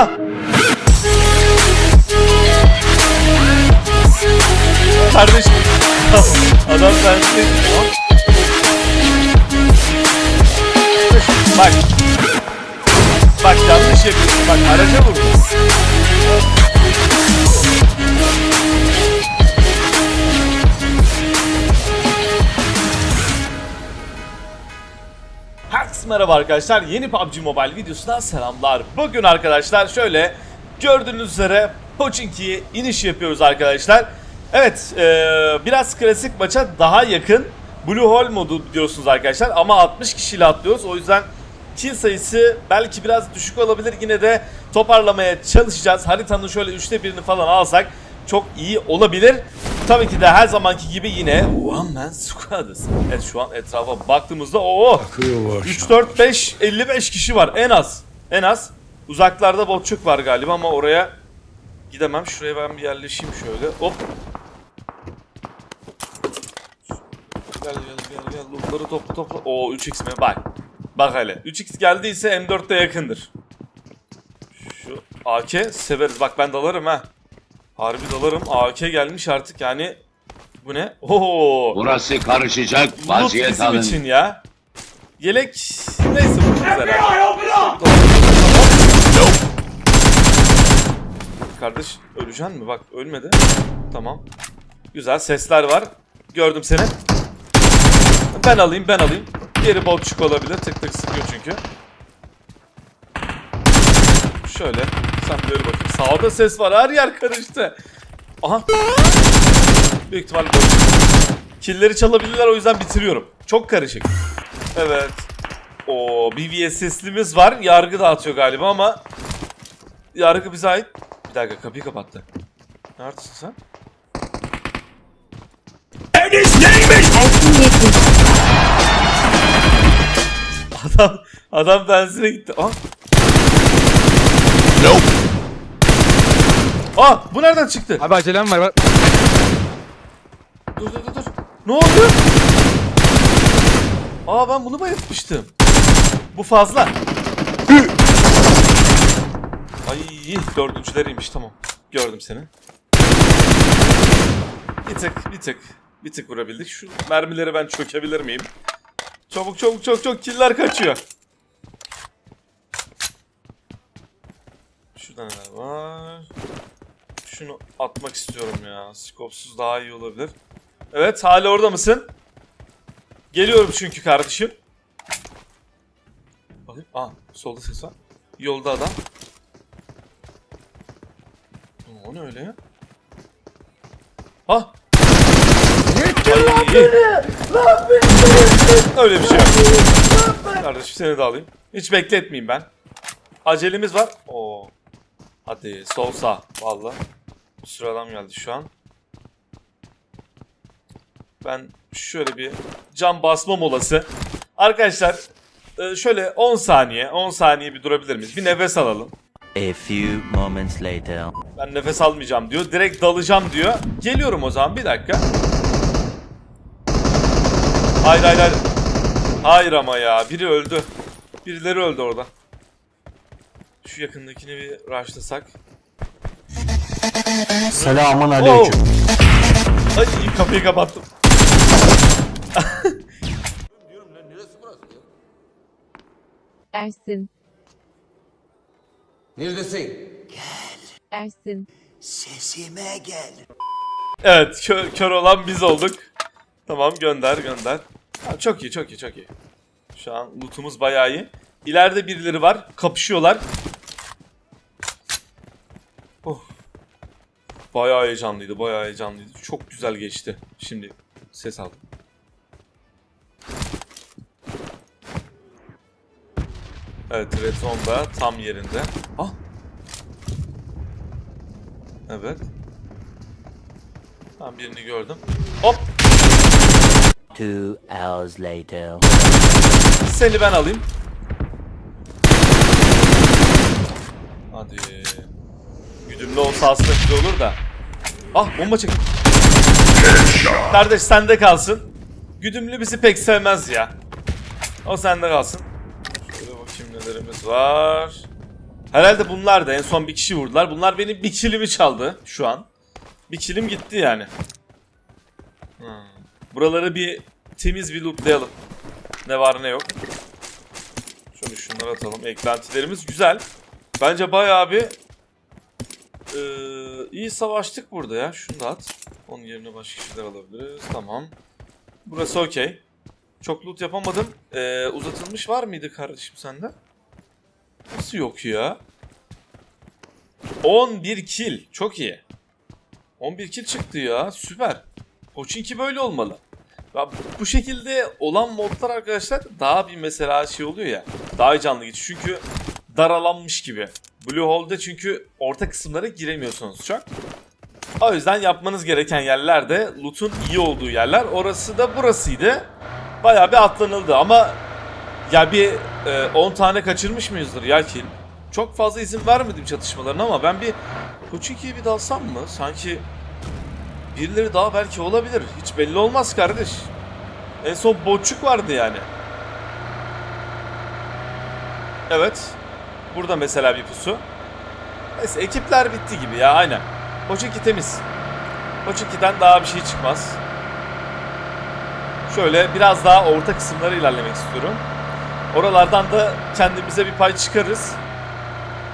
Ah. Kardeşim. Adam sensin. Bak. Bak yanlış yapıyorsun. Bak araca vurdun. Merhaba arkadaşlar. Yeni PUBG Mobile videosundan selamlar. Bugün arkadaşlar şöyle gördüğünüz üzere Pochinki'ye iniş yapıyoruz arkadaşlar. Evet eee, biraz klasik maça daha yakın Blue Hole modu diyorsunuz arkadaşlar ama 60 kişiyle atlıyoruz. O yüzden kill sayısı belki biraz düşük olabilir. Yine de toparlamaya çalışacağız. Haritanın şöyle üçte birini falan alsak çok iyi olabilir. Tabii ki de her zamanki gibi yine One Man Squad'ız. Evet şu an etrafa baktığımızda o 3 4 5 55 kişi var en az. En az. Uzaklarda botçuk var galiba ama oraya gidemem. Şuraya ben bir yerleşeyim şöyle. Hop. Gel gel gel gel. Lootları topla topla. Oo 3x mi? Bak. Bak hele. 3x geldiyse M4'te yakındır. Şu AK severiz. Bak ben dalarım ha. Harbi dalarım. AK gelmiş artık yani. Bu ne? Oo. Burası karışacak vaziyet bizim alın. için ya. Yelek neyse bu herhalde. Kardeş öleceksin mi? Bak ölmedi. Tamam. Güzel sesler var. Gördüm seni. Ben alayım ben alayım. Geri botçuk olabilir. Tık tık sıkıyor çünkü. Şöyle. Sen yürü bakayım. Sağda ses var. Her yer karıştı. Aha. Büyük ihtimalle botçuk. Killleri çalabilirler o yüzden bitiriyorum. Çok karışık. Evet. O bir VSS'limiz var. Yargı dağıtıyor galiba ama yargı bize ait. Bir dakika kapıyı kapattı. Neredesin sen? Adam adam benzine gitti. Ah. Ah bu nereden çıktı? Abi acelem var. bak. Dur dur dur dur. Ne oldu? Aa ben bunu bayıltmıştım. Bu fazla. Ay dördüncüleriymiş tamam. Gördüm seni. Bir tık bir tık bir tık vurabildik. Şu mermileri ben çökebilir miyim? Çabuk çabuk çabuk çabuk killer kaçıyor. Şurada neler var? Şunu atmak istiyorum ya. Skopsuz daha iyi olabilir. Evet hala orada mısın? Geliyorum çünkü kardeşim. Bakayım. Aa solda ses var. Yolda adam. O ne öyle ya? Ah! Ay. Öyle bir şey yok. Kardeşim seni de alayım. Hiç bekletmeyeyim ben. Acelemiz var. Oo. Hadi sol sağ. Vallahi. Bir sürü adam geldi şu an. Ben şöyle bir cam basma molası. Arkadaşlar e, şöyle 10 saniye 10 saniye bir durabilir miyiz? Bir nefes alalım. A few moments later. Ben nefes almayacağım diyor. Direkt dalacağım diyor. Geliyorum o zaman bir dakika. Hayır hayır hayır. Hayır ama ya biri öldü. Birileri öldü orada. Şu yakındakini bir rushlasak. Selamun aleyküm. aleyküm. Ay kapıyı kapattım. Ersin, Neredesin? Ersin, Sesime gel. Evet kör, kör olan biz olduk. Tamam gönder gönder. Ha, çok iyi çok iyi çok iyi. Şu an lootumuz bayağı iyi. İleride birileri var. Kapışıyorlar. Bayağı heyecanlıydı bayağı heyecanlıydı. Çok güzel geçti. Şimdi ses aldım. Evet Red Zone tam yerinde. Ah. Evet. Tam birini gördüm. Hop! Two hours later. Seni ben alayım. Hadi. Güdümlü olsa aslında güzel olur da. Ah bomba çek. Kardeş sende kalsın. Güdümlü bizi pek sevmez ya. O sende kalsın. Şöyle bakayım nelerimiz var. Herhalde bunlar da en son bir kişi vurdular. Bunlar benim bir kilimi çaldı şu an. Bir kilim gitti yani. Hmm. Buraları bir temiz bir lootlayalım. Ne var ne yok. Şöyle şunları atalım. Eklentilerimiz güzel. Bence bayağı bir eee, iyi savaştık burada ya. Şunu da at. Onun yerine başka kişiler alabiliriz. Tamam. Burası okey. Çok loot yapamadım. Eee, uzatılmış var mıydı kardeşim sende? Nasıl yok ya? 11 kill. Çok iyi. 11 kill çıktı ya. Süper. Pochinki böyle olmalı. Ya bu şekilde olan modlar arkadaşlar daha bir mesela şey oluyor ya. Daha canlı geçiyor. Çünkü daralanmış gibi. Blue Hole'da çünkü orta kısımlara giremiyorsunuz çok. O yüzden yapmanız gereken yerler de loot'un iyi olduğu yerler. Orası da burasıydı. Bayağı bir atlanıldı ama ya bir e, 10 tane kaçırmış mıyızdır ya? Çok fazla izin vermedim çatışmalarına ama ben bir Pochinki'ye bir dalsam mı? Sanki birileri daha belki olabilir. Hiç belli olmaz kardeş. En son Boçuk vardı yani. Evet. Burada mesela bir pusu. Neyse ekipler bitti gibi ya aynen. Pochinki temiz. Pochinki'den daha bir şey çıkmaz. Şöyle biraz daha orta kısımlara ilerlemek istiyorum. Oralardan da kendimize bir pay çıkarırız.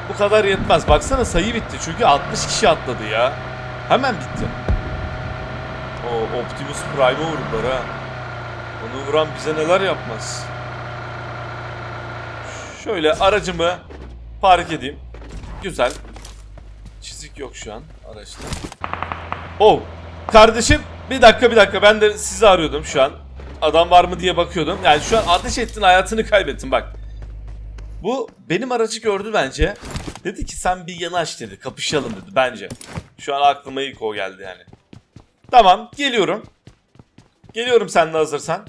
Bu kadar yetmez. Baksana sayı bitti. Çünkü 60 kişi atladı ya. Hemen bitti. O Optimus Prime'ı vurdular ha. Onu vuran bize neler yapmaz. Şöyle aracımı park edeyim. Güzel. Çizik yok şu an araçta. Oh. Kardeşim bir dakika bir dakika ben de sizi arıyordum şu an. Adam var mı diye bakıyordum. Yani şu an ateş ettin hayatını kaybettin bak. Bu benim aracı gördü bence. Dedi ki sen bir yanaş dedi. Kapışalım dedi bence. Şu an aklıma ilk o geldi yani. Tamam geliyorum. Geliyorum sen de hazırsan.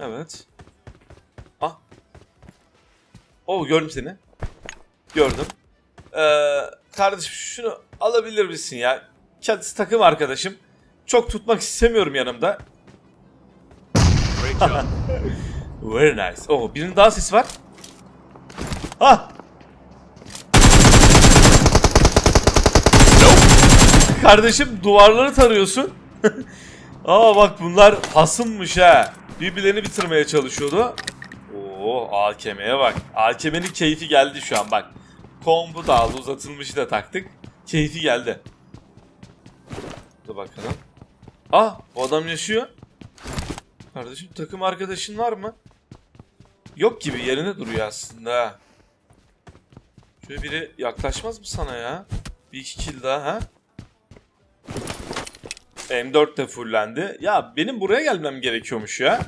Evet. Ah. Oh gördüm seni. Gördüm. Ee, kardeşim şunu alabilir misin ya? Kendisi takım arkadaşım. Çok tutmak istemiyorum yanımda. Very nice. Oh birinin daha sesi var. Ha. Kardeşim duvarları tarıyorsun. Aa bak bunlar hasımmış ha. Birbirlerini bitirmeye çalışıyordu. Oo AKM'ye bak. AKM'nin keyfi geldi şu an bak. Kombu da aldı uzatılmışı da taktık. Keyfi geldi. Dur bakalım. Ah o adam yaşıyor. Kardeşim takım arkadaşın var mı? Yok gibi yerine duruyor aslında. Şöyle biri yaklaşmaz mı sana ya? Bir iki kill daha ha? M4 de fullendi. Ya benim buraya gelmem gerekiyormuş ya.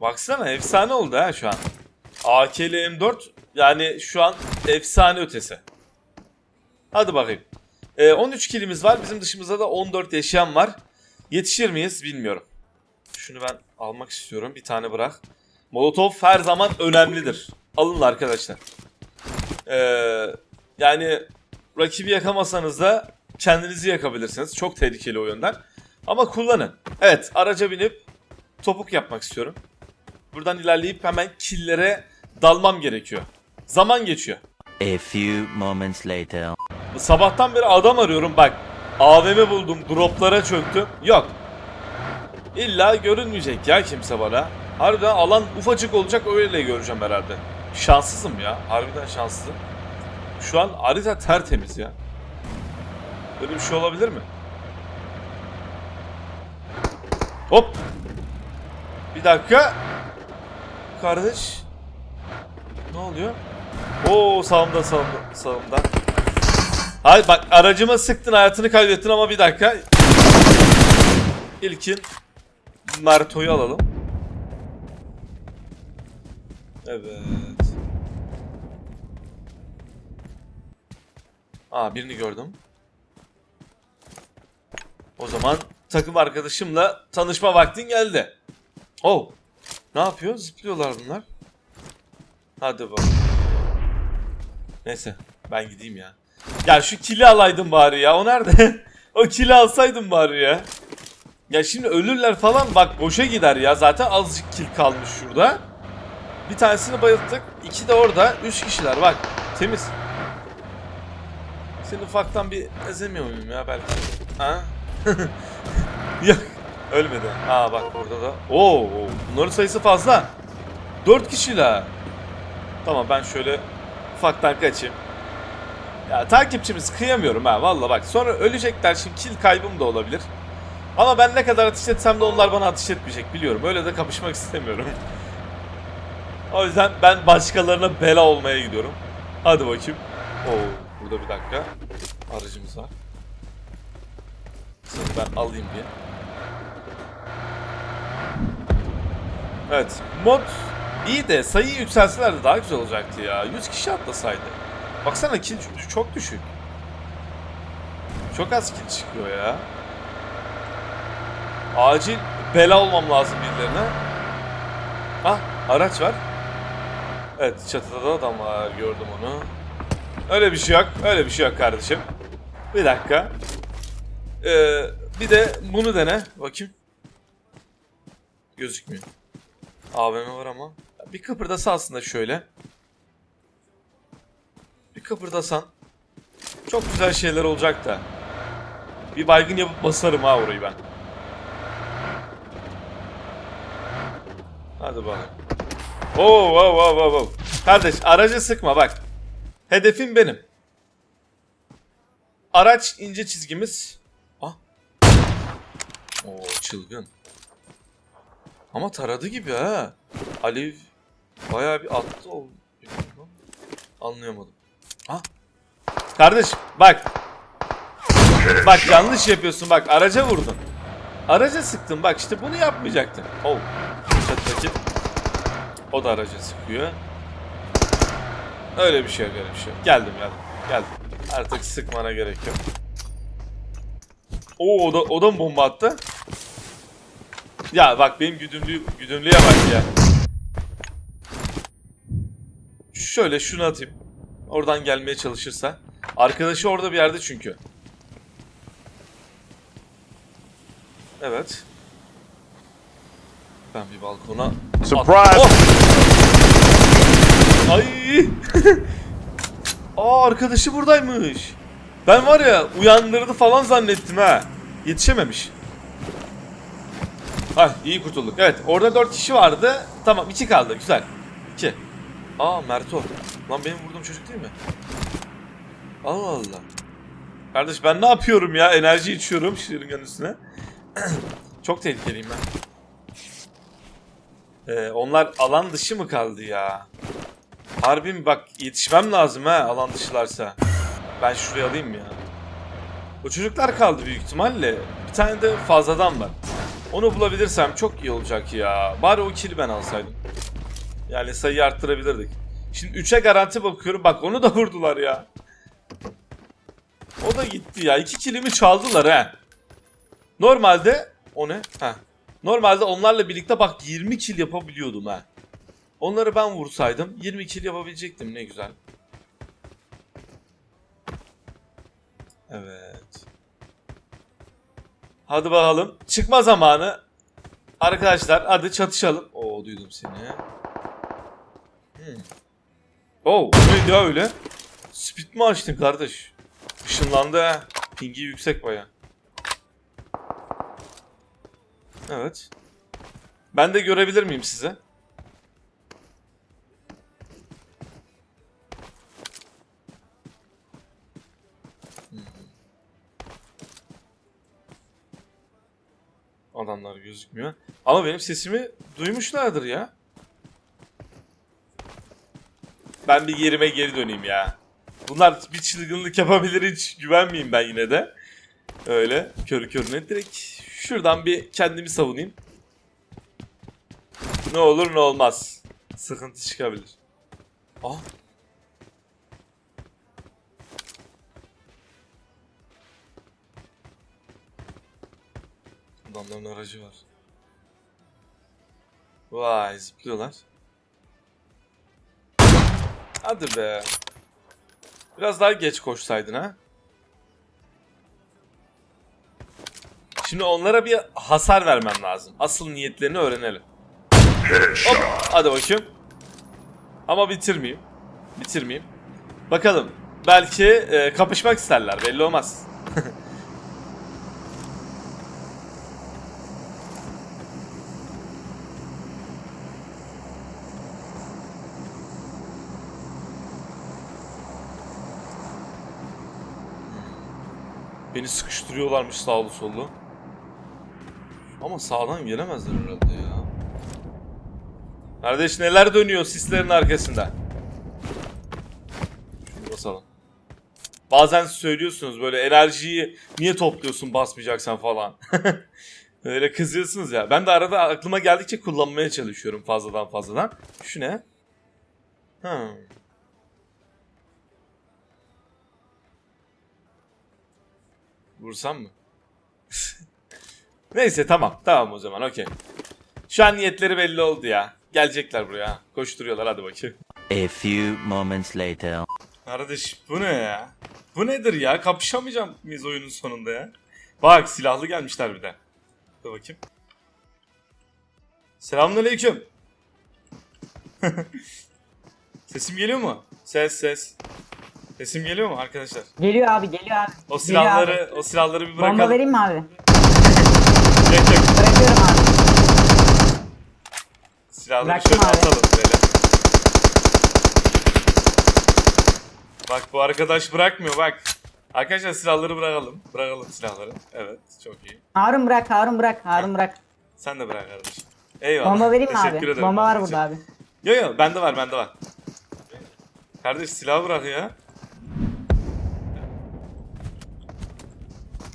Baksana efsane oldu ha şu an. AK ile M4 yani şu an efsane ötesi. Hadi bakayım. Ee, 13 kilimiz var. Bizim dışımızda da 14 yaşayan var. Yetişir miyiz bilmiyorum. Şunu ben almak istiyorum. Bir tane bırak. Molotov her zaman önemlidir. Alın arkadaşlar. Ee, yani rakibi yakamasanız da kendinizi yakabilirsiniz. Çok tehlikeli o yönden. Ama kullanın. Evet araca binip topuk yapmak istiyorum. Buradan ilerleyip hemen killere dalmam gerekiyor. Zaman geçiyor. A few moments later. Sabahtan beri adam arıyorum bak. AVM buldum, droplara çöktüm. Yok. İlla görünmeyecek ya kimse bana. Harbiden alan ufacık olacak öyle göreceğim herhalde. Şanssızım ya. Harbiden şanssızım. Şu an harita tertemiz ya. Böyle bir şey olabilir mi? Hop. Bir dakika. Kardeş. Ne oluyor? Oo sağımda sağımda sağımda. Hayır bak aracıma sıktın hayatını kaybettin ama bir dakika. İlkin Merto'yu alalım. Evet. Aa birini gördüm. O zaman takım arkadaşımla tanışma vaktin geldi. Oh. Ne yapıyor? Zıplıyorlar bunlar. Hadi bak. Neyse ben gideyim ya. Ya şu kili alaydım bari ya. O nerede? o kili alsaydım bari ya. Ya şimdi ölürler falan bak boşa gider ya. Zaten azıcık kill kalmış şurada. Bir tanesini bayılttık. iki de orada. Üç kişiler bak. Temiz. Seni ufaktan bir ezemiyor muyum ya belki? Ha? Yok. Ölmedi. Aa bak orada da. Oo, bunların sayısı fazla. Dört kişiler. Tamam ben şöyle ufaktan kaçayım. Ya takipçimiz kıyamıyorum ha valla bak sonra ölecekler şimdi kill kaybım da olabilir. Ama ben ne kadar ateş etsem de onlar bana ateş etmeyecek biliyorum. Öyle de kapışmak istemiyorum. o yüzden ben başkalarına bela olmaya gidiyorum. Hadi bakayım. Oo, burada bir dakika. Aracımız var. Seni ben alayım bir. Evet. Mod iyi de sayıyı yükselselerdi daha güzel olacaktı ya. 100 kişi atlasaydı. Baksana kill çok düşük. Çok az kill çıkıyor ya. Acil bela olmam lazım birilerine. Ah araç var. Evet çatıda da adam var gördüm onu. Öyle bir şey yok. Öyle bir şey yok kardeşim. Bir dakika. Ee, bir de bunu dene. Bakayım. Gözükmüyor. AVM var ama. Bir kıpırdasa aslında şöyle. Bir kıpırdasan. Çok güzel şeyler olacak da. Bir baygın yapıp basarım ha orayı ben. Hadi bakalım. Oo, wow, wow, wow, wow. Kardeş aracı sıkma bak. Hedefim benim. Araç ince çizgimiz. Ah. Oo çılgın. Ama taradı gibi ha. Alev bayağı bir attı o. Anlayamadım. Ha? Kardeş bak. Bak yanlış yapıyorsun bak araca vurdun. Araca sıktın bak işte bunu yapmayacaktın. Oh. Çatıdaki. O da araca sıkıyor. Öyle bir şey yok öyle bir şey yok. Geldim geldim. Geldim. Artık sıkmana gerek yok. Oo o da, o da mı bomba attı? Ya bak benim güdümlü, güdümlüye bak ya. Şöyle şunu atayım. Oradan gelmeye çalışırsa. Arkadaşı orada bir yerde çünkü. Evet. Ben bir balkona... Surprise! Oh! Ay! Aa arkadaşı buradaymış. Ben var ya uyandırdı falan zannettim ha. Yetişememiş. Hah iyi kurtulduk. Evet orada 4 kişi vardı. Tamam 2 kaldı güzel. 2. Aa Merto. Lan benim vurduğum çocuk değil mi? Allah Allah. Kardeş ben ne yapıyorum ya? Enerji içiyorum şırınganın üstüne. Çok tehlikeliyim ben. Ee, onlar alan dışı mı kaldı ya? Harbi mi bak yetişmem lazım ha alan dışılarsa. Ben şuraya alayım ya. O çocuklar kaldı büyük ihtimalle. Bir tane de fazladan var. Onu bulabilirsem çok iyi olacak ya. Bari o kill'i ben alsaydım. Yani sayıyı arttırabilirdik. Şimdi 3'e garanti bakıyorum. Bak onu da vurdular ya. O da gitti ya. 2 kill'imi çaldılar ha. Normalde o ne? Ha. Normalde onlarla birlikte bak 20 kill yapabiliyordum ha. Onları ben vursaydım 20 kill yapabilecektim ne güzel. Evet. Hadi bakalım. Çıkma zamanı. Arkadaşlar hadi çatışalım. Oo duydum seni. Hmm. Oo neydi ya öyle? Speed mi açtın kardeş? Işınlandı ha. Pingi yüksek baya. Evet. Ben de görebilir miyim size? Gözükmüyor. Ama benim sesimi duymuşlardır ya. Ben bir yerime geri döneyim ya. Bunlar bir çılgınlık yapabilir hiç güvenmeyeyim ben yine de. Öyle körü körüne direkt şuradan bir kendimi savunayım. Ne olur ne olmaz. Sıkıntı çıkabilir. Ah. Adamların aracı var. Vay zıplıyorlar. Hadi be. Biraz daha geç koşsaydın ha. Şimdi onlara bir hasar vermem lazım. Asıl niyetlerini öğrenelim. Hop, hadi bakayım. Ama bitirmeyeyim. Bitirmeyeyim. Bakalım. Belki e, kapışmak isterler. Belli olmaz. Beni sıkıştırıyorlarmış sağlı sollu. Ama sağdan gelemezler herhalde ya. Kardeş neler dönüyor sislerin arkasında. Şunu basalım. Bazen söylüyorsunuz böyle enerjiyi niye topluyorsun basmayacaksan falan. Öyle kızıyorsunuz ya. Ben de arada aklıma geldikçe kullanmaya çalışıyorum fazladan fazladan. Şu ne? Hmm. Vursam mı? Neyse tamam. Tamam o zaman okey. Şu an niyetleri belli oldu ya. Gelecekler buraya. Koşturuyorlar hadi bakayım. A few moments later. Kardeş bu ne ya? Bu nedir ya? Kapışamayacağım mıyız oyunun sonunda ya? Bak silahlı gelmişler bir de. Dur bakayım. Selamünaleyküm. Sesim geliyor mu? Ses ses. Sesim geliyor mu arkadaşlar? Geliyor abi geliyor abi. O Geliyor silahları, o silahları bir abi. bırakalım. Bomba vereyim mi abi? Yok, yok. Bırakıyorum abi. Silahları Bıraktım şöyle abi. atalım böyle. Bak bu arkadaş bırakmıyor bak. Arkadaşlar silahları bırakalım. Bırakalım silahları. Evet çok iyi. Harun bırak Harun bırak Harun bırak. Sen de bırak kardeşim. Eyvallah. Bomba vereyim mi Teşekkür abi? ederim Bomba var burada abi. Yo yo bende var bende var. Kardeş silah bırak ya.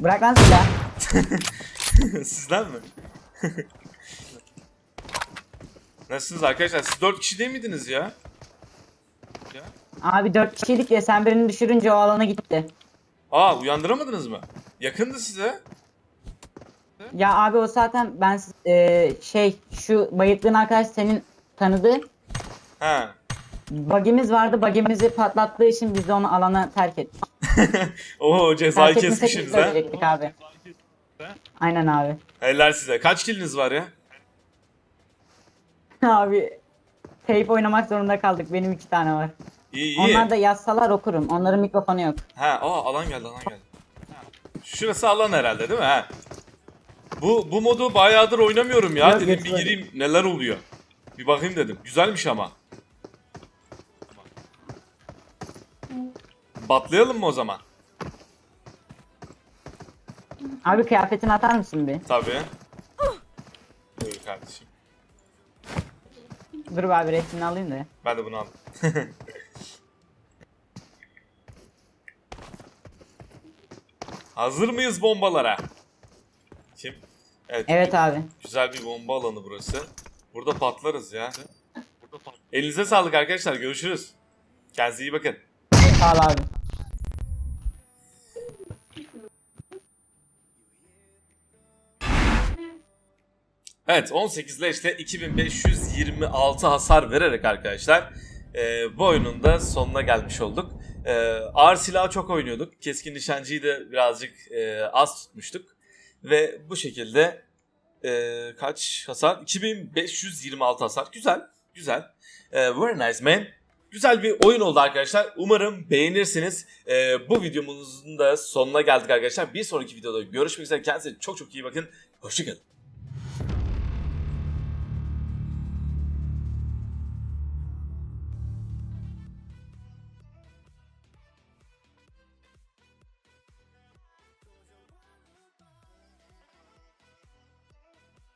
Bırak lan silah. Sizden mi? Nasılsınız arkadaşlar? Siz 4 kişi değil miydiniz ya? Ya. Abi dört kişiydik ya sen birini düşürünce o alana gitti. Aa uyandıramadınız mı? Yakındı size. Ya abi o zaten ben e, şey şu bayıklığın arkadaş senin tanıdığı Ha. bagimiz vardı bagimizi patlattığı için biz de onu alana terk ettik. Oo cezayı etmesek kesmişsiniz ha. abi. Aynen abi. Helal size. Kaç kiliniz var ya? Abi teyp oynamak zorunda kaldık. Benim iki tane var. İyi iyi. Onlar da yazsalar okurum. Onların mikrofonu yok. Ha, aa alan geldi, alan geldi. Şurası alan herhalde değil mi? Ha. Bu bu modu bayağıdır oynamıyorum ya. Yok, dedim bir geçmedi. gireyim neler oluyor. Bir bakayım dedim. Güzelmiş ama. Batlayalım mı o zaman? Abi kıyafetini atar mısın bir? Tabii. Buyur kardeşim. Dur be abi resmini alayım da. Ben de bunu aldım. Hazır mıyız bombalara? Kim? Evet. Evet abi. Güzel bir bomba alanı burası. Burada patlarız ya. Elinize sağlık arkadaşlar. Görüşürüz. Kendinize iyi bakın. Sağ ol abi. Evet 18 leşte 2526 hasar vererek arkadaşlar e, bu oyunun da sonuna gelmiş olduk. E, ağır silahı çok oynuyorduk. Keskin nişancıyı da birazcık e, az tutmuştuk. Ve bu şekilde e, kaç hasar? 2526 hasar. Güzel. Güzel. E, very nice man. Güzel bir oyun oldu arkadaşlar. Umarım beğenirsiniz. E, bu videomuzun da sonuna geldik arkadaşlar. Bir sonraki videoda görüşmek üzere. Kendinize çok çok iyi bakın. Hoşçakalın.